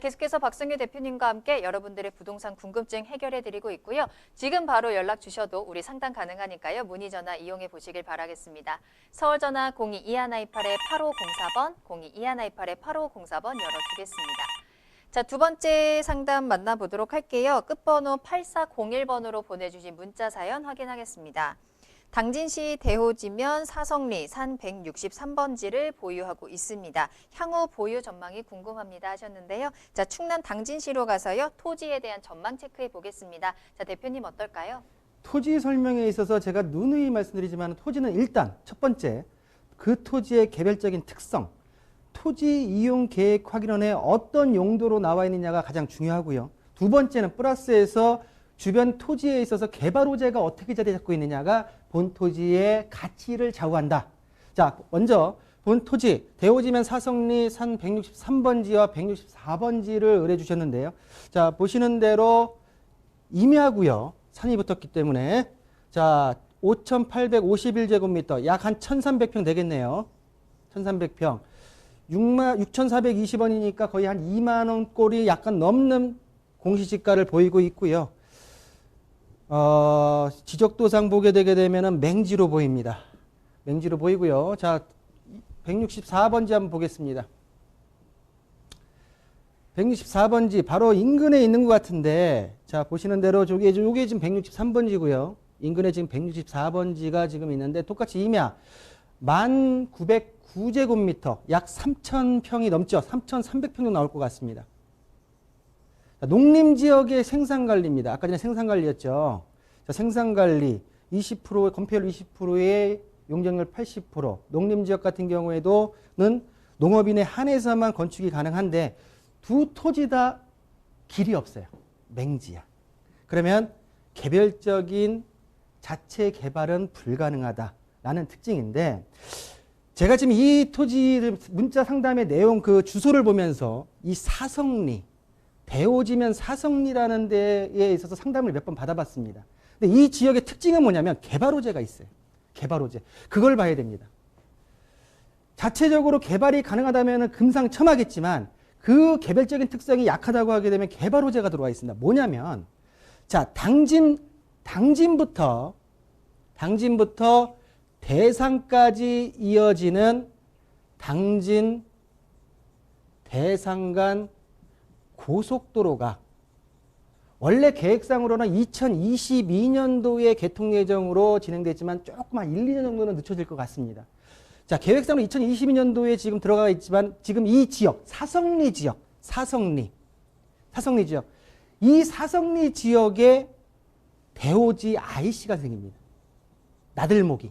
계속해서 박승규 대표님과 함께 여러분들의 부동산 궁금증 해결해 드리고 있고요. 지금 바로 연락 주셔도 우리 상담 가능하니까요. 문의 전화 이용해 보시길 바라겠습니다. 서울 전화 022128-8504번, 022128-8504번 열어두겠습니다. 자, 두 번째 상담 만나보도록 할게요. 끝번호 8401번으로 보내주신 문자 사연 확인하겠습니다. 당진시 대호지면 사성리 산 163번지를 보유하고 있습니다. 향후 보유 전망이 궁금합니다 하셨는데요. 자, 충남 당진시로 가서요. 토지에 대한 전망 체크해 보겠습니다. 자, 대표님 어떨까요? 토지 설명에 있어서 제가 누누이 말씀드리지만 토지는 일단 첫 번째 그 토지의 개별적인 특성, 토지 이용 계획 확인원에 어떤 용도로 나와 있느냐가 가장 중요하고요. 두 번째는 플러스에서 주변 토지에 있어서 개발 호재가 어떻게 자리 잡고 있느냐가 본 토지의 가치를 좌우한다. 자, 먼저 본 토지 대호지면 사성리 산 163번지와 164번지를 의뢰 주셨는데요. 자, 보시는 대로 임야고요. 산이 붙었기 때문에 자, 5,851제곱미터 약 한 1,300평 되겠네요. 1,300평. 6만 6,420원이니까 거의 한 2만 원 꼴이 약간 넘는 공시지가를 보이고 있고요. 어, 지적도상 보게 되게 되면은 맹지로 보입니다. 맹지로 보이고요. 자, 164번지 한번 보겠습니다. 164번지 바로 인근에 있는 것 같은데 자 보시는 대로 저게 요게 지금 163번지고요. 인근에 지금 164번지가 지금 있는데 똑같이 임야 1909제곱미터 약 3,000평이 넘죠. 3,300평 정도 나올 것 같습니다. 자, 농림 지역의 생산 관리입니다. 아까 전에 생산 관리였죠. 자, 생산 관리 20% 건폐율 20%의 용적률 80% 농림 지역 같은 경우에도는 농업인에 한해서만 건축이 가능한데 두 토지 다 길이 없어요. 맹지야. 그러면 개별적인 자체 개발은 불가능하다라는 특징인데 제가 지금 이 토지 문자 상담의 내용 그 주소를 보면서 이 사성리 대오지면 사성리라는 데에 있어서 상담을 몇 번 받아봤습니다. 근데 이 지역의 특징은 뭐냐면 개발 호재가 있어요. 개발 호재. 그걸 봐야 됩니다. 자체적으로 개발이 가능하다면 금상첨화겠지만 그 개별적인 특성이 약하다고 하게 되면 개발 호재가 들어와 있습니다. 뭐냐면 자 당진 당진부터 당진부터 대상까지 이어지는 당진 대상간 고속도로가 원래 계획상으로는 2022년도에 개통 예정으로 진행됐지만 조금 한 1, 2년 정도는 늦춰질 것 같습니다. 자, 계획상으로 2022년도에 지금 들어가 있지만 지금 이 지역, 사성리 지역, 사성리, 사성리 지역, 이 사성리 지역에 대오지 IC가 생깁니다. 나들목이.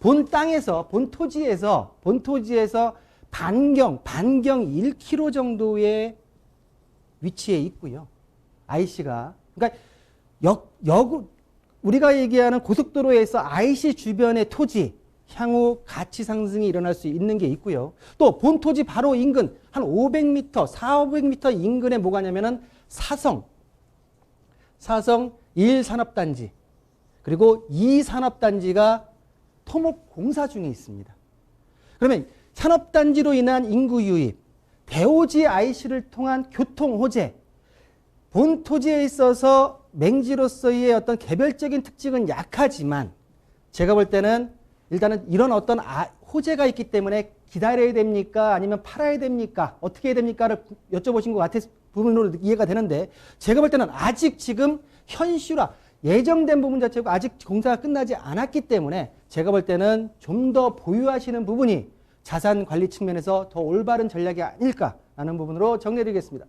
본 땅에서, 본 토지에서, 본 토지에서 반경, 반경 1km 정도의 위치에 있고요. IC가. 그러니까 역, 역, 우리가 얘기하는 고속도로에서 IC 주변의 토지, 향후 가치 상승이 일어날 수 있는 게 있고요. 또 본 토지 바로 인근 한 500m, 4, 500m 인근에 뭐가 냐면은 사성, 사성 1산업단지, 그리고 2산업단지가 토목 공사 중에 있습니다. 그러면 산업단지로 인한 인구 유입, 대오지 IC를 통한 교통 호재, 본 토지에 있어서 맹지로서의 어떤 개별적인 특징은 약하지만 제가 볼 때는 일단은 이런 어떤 아, 호재가 있기 때문에 기다려야 됩니까? 아니면 팔아야 됩니까? 어떻게 해야 됩니까?를 여쭤보신 것 같아서 부분으로 이해가 되는데 제가 볼 때는 아직 지금 현실화 예정된 부분 자체고 아직 공사가 끝나지 않았기 때문에 제가 볼 때는 좀 더 보유하시는 부분이 자산 관리 측면에서 더 올바른 전략이 아닐까라는 부분으로 정리드리겠습니다.